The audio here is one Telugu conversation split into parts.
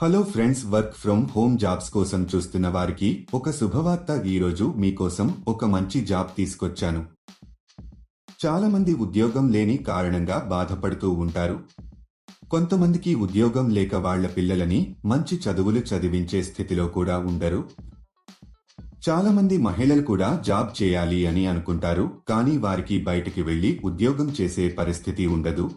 Hello friends work from home jobs కోసం చూస్తున్న వారికి ఒక శుభవార్త ఈరోజు మీకోసం ఒక మంచి జాబ్ తీసుకొచ్చాను. చాలా మంది ఉద్యోగం లేని కారణంగా బాధపడుతూ ఉంటారు. కొంతమందికి ఉద్యోగం లేక వాళ్ళ పిల్లలని మంచి చదువులు చదివించే స్థితిలో కూడా ఉండరు. చాలామంది మహిళలు కూడా జాబ్ చేయాలి అని అనుకుంటారు కానీ వారికి బయటికి వెళ్ళి ఉద్యోగం చేసే పరిస్థితి ఉండదు.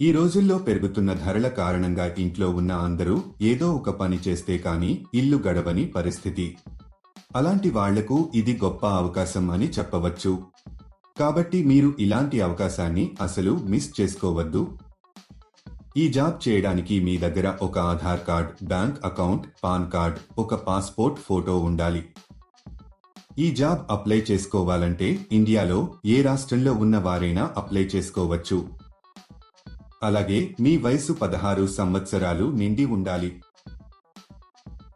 ఈ రోజుల్లో పెరుగుతున్న ధరల కారణంగా ఇంట్లో ఉన్న అందరూ ఏదో ఒక పని చేస్తే కానీ ఇల్లు గడవని పరిస్థితి. అలాంటి వాళ్ళకు ఇది గొప్ప అవకాశం అని చెప్పవచ్చు. కాబట్టి మీరు ఇలాంటి అవకాశాన్ని అసలు మిస్ చేసుకోవద్దు. ఈ జాబ్ చేయడానికి మీ దగ్గర ఒక Aadhaar card bank account PAN card ఒక పాస్పోర్ట్ ఫోటో ఉండాలి. ఈ జాబ్ అప్లై చేసుకోవాలంటే ఇండియాలో ఏ రాష్ట్రంలో ఉన్న వారైనా అప్లై చేసుకోవచ్చు. అలాగే మీ వయసు పదహారు సంవత్సరాలు నిండి ఉండాలి.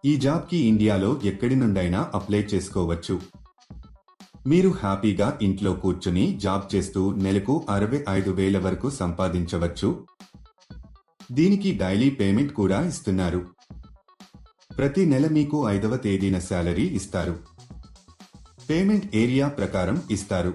ఈ జాబ్కి ఇండియాలో ఎక్కడి నుండైనా అప్లై చేసుకోవచ్చు. మీరు హ్యాపీగా ఇంట్లో కూర్చుని జాబ్ చేస్తూ నెలకు అరవై ఐదు వేల వరకు సంపాదించవచ్చు. దీనికి డైలీ పేమెంట్ కూడా ఇస్తున్నారు. ప్రతి నెల మీకు ఐదవ తేదీన శాలరీ ఇస్తారు. పేమెంట్ ఏరియా ప్రకారం ఇస్తారు.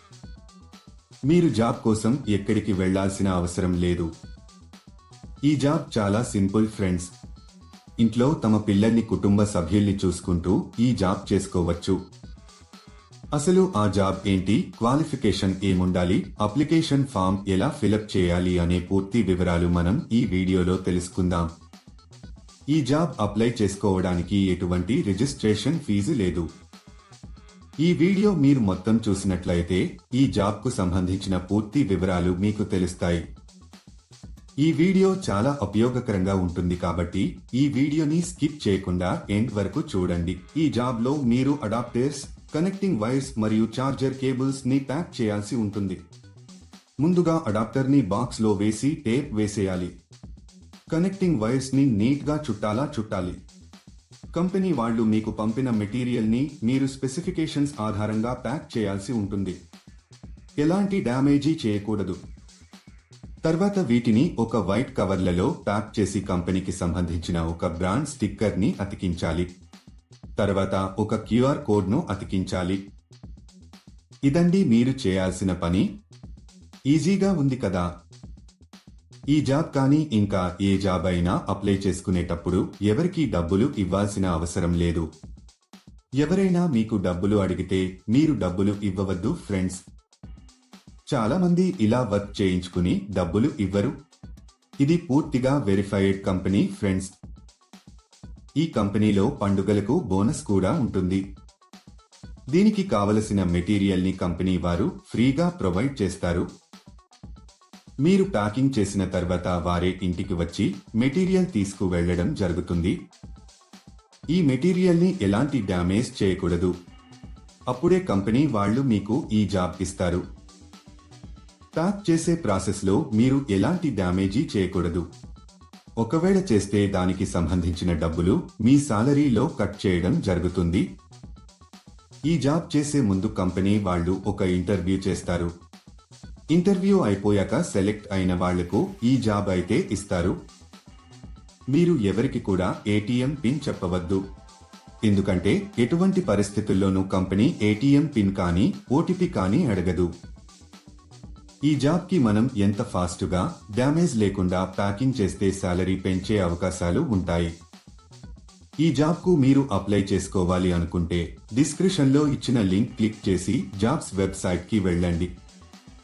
మీరు జాబ్ కోసం ఎక్కడికి వెళ్ళాల్సిన అవసరం లేదు. ఈ జాబ్ చాలా సింపుల్ ఫ్రెండ్స్. ఇంట్లో తమ పిల్లల్ని కుటుంబ సభ్యుల్ని చూసుకుంటూ ఈ జాబ్ చేసుకోవచ్చు. అసలు ఆ జాబ్ ఏంటి? క్వాలిఫికేషన్ ఏముండాలి? అప్లికేషన్ ఫామ్ ఎలా ఫిలప్ చేయాలి అనే పూర్తి వివరాలు మనం ఈ వీడియోలో తెలుసుకుందాం. ఈ జాబ్ అప్లై చేసుకోవడానికి ఎటువంటి రిజిస్ట్రేషన్ ఫీజు లేదు. ఈ వీడియో మీరు మొత్తం చూసినట్లయితే ఈ జాబ్కు సంబంధించిన పూర్తి వివరాలు మీకు తెలుస్తాయి. ఈ వీడియో చాలా ఉపయోగకరంగా ఉంటుంది కాబట్టి ఈ వీడియోని స్కిప్ చేయకుండా ఎండ్ వరకు చూడండి. ఈ జాబ్లో మీరు అడాప్టర్స్ కనెక్టింగ్ వైర్స్ మరియు చార్జర్ కేబుల్స్ని ప్యాక్ చేయాల్సి ఉంటుంది. ముందుగా అడాప్టర్ని బాక్స్లో వేసి టేప్ వేసేయాలి. కనెక్టింగ్ వైర్స్ని నీట్గా చుట్టాలా చుట్టాలి. కంపెనీ వాళ్ళు మీకు పంపిన మెటీరియల్ని మీరు స్పెసిఫికేషన్స్ ఆధారంగా ప్యాక్ చేయాల్సి ఉంటుంది. ఎలాంటి డ్యామేజీ చేయకూడదు. తర్వాత వీటిని ఒక వైట్ కవర్లలో ప్యాక్ చేసి కంపెనీకి సంబంధించిన ఒక బ్రాండ్ స్టిక్కర్ని అతికించాలి. తర్వాత ఒక క్యూఆర్ కోడ్ను అతికించాలి. ఇదండి మీరు చేయాల్సిన పని. ఈజీగా ఉంది కదా. ఈ జాబ్ కానీ ఇంకా ఏ జాబ్ అయినా అప్లై చేసుకునేటప్పుడు ఎవరికీ డబ్బులు ఇవ్వాల్సిన అవసరం లేదు. ఎవరైనా మీకు డబ్బులు అడిగితే మీరు డబ్బులు ఇవ్వవద్దు ఫ్రెండ్స్. చాలా మంది ఇలా వర్క్ చేయించుకుని డబ్బులు ఇవ్వరు. ఇది పూర్తిగా వెరిఫైడ్ కంపెనీ ఫ్రెండ్స్. ఈ కంపెనీలో పండుగలకు బోనస్ కూడా ఉంటుంది. దీనికి కావలసిన మెటీరియల్ని కంపెనీ వారు ఫ్రీగా ప్రొవైడ్ చేస్తారు. మీరు ప్యాకింగ్ చేసిన తర్వాత వారే ఇంటికి వచ్చి మెటీరియల్ తీసుకు వెళ్ళడం జరుగుతుంది. ఈ మెటీరియల్ని ఎలాంటి డ్యామేజ్ చేయకూడదు. అప్పుడే కంపెనీ వాళ్ళు మీకు ఈ జాబ్ ఇస్తారు. ప్యాక్ చేసే ప్రాసెస్లో మీరు ఎలాంటి డ్యామేజీ చేయకూడదు. ఒకవేళ చేస్తే దానికి సంబంధించిన డబ్బులు మీ సాలరీలో కట్ చేయడం జరుగుతుంది. ఈ జాబ్ చేసే ముందు కంపెనీ వాళ్ళు ఒక ఇంటర్వ్యూ చేస్తారు. ఇంటర్వ్యూ అయిపోయాక సెలెక్ట్ అయిన వాళ్ళకు ఈ జాబ్ అయితే ఇస్తారు. మీరు ఎవరికి కూడా ఏటీఎం పిన్ చెప్పవద్దు. ఎందుకంటే ఎటువంటి పరిస్థితుల్లోనూ కంపెనీ ఏటీఎం పిన్ కానీ ఓటీపీ కానీ అడగదు. ఈ జాబ్కి మనం ఎంత ఫాస్ట్గా డ్యామేజ్ లేకుండా ప్యాకింగ్ చేస్తే శాలరీ పెంచే అవకాశాలు ఉంటాయి. ఈ జాబ్కు మీరు అప్లై చేసుకోవాలి అనుకుంటే డిస్క్రిప్షన్లో ఇచ్చిన లింక్ క్లిక్ చేసి జాబ్స్ వెబ్సైట్కి వెళ్ళండి.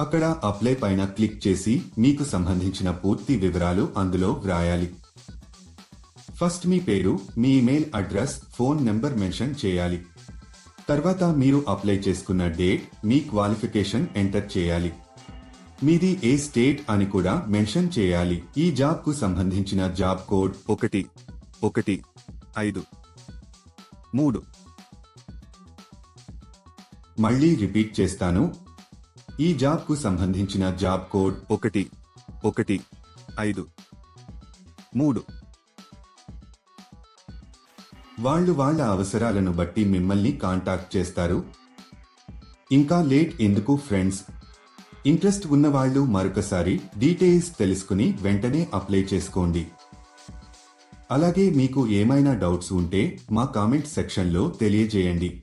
అక్కడ అప్లై పైన క్లిక్ చేసి మీకు సంబంధించిన పూర్తి వివరాలు అందులో వ్రాయాలి. ఫస్ట్ మీ పేరు మీ email address phone number mention చేయాలి. తర్వాత మీరు అప్లై చేసుకున్న డేట్ మీ క్వాలిఫికేషన్ ఎంటర్ చేయాలి. మీది ఏ స్టేట్ అని కూడా మెన్షన్ చేయాలి. ఈ జాబ్కు సంబంధించిన జాబ్ కోడ్ ఒకటి ఒకటి ఐదు మూడు. మళ్ళీ రిపీట్ చేస్తాను. ఈ జాబ్కు సంబంధించిన జాబ్ కోడ్ ఒకటి ఒకటి ఐదు మూడు. వాళ్ళు వాళ్ళ అవసరాలను బట్టి మిమ్మల్ని కాంటాక్ట్ చేస్తారు. ఇంకా లేట్ ఎందుకు ఫ్రెండ్స్? ఇంట్రెస్ట్ ఉన్నవాళ్ళు మరొకసారి డీటెయిల్స్ తెలుసుకుని వెంటనే అప్లై చేసుకోండి. అలాగే మీకు ఏమైనా డౌట్స్ ఉంటే మా కామెంట్ సెక్షన్లో తెలియజేయండి.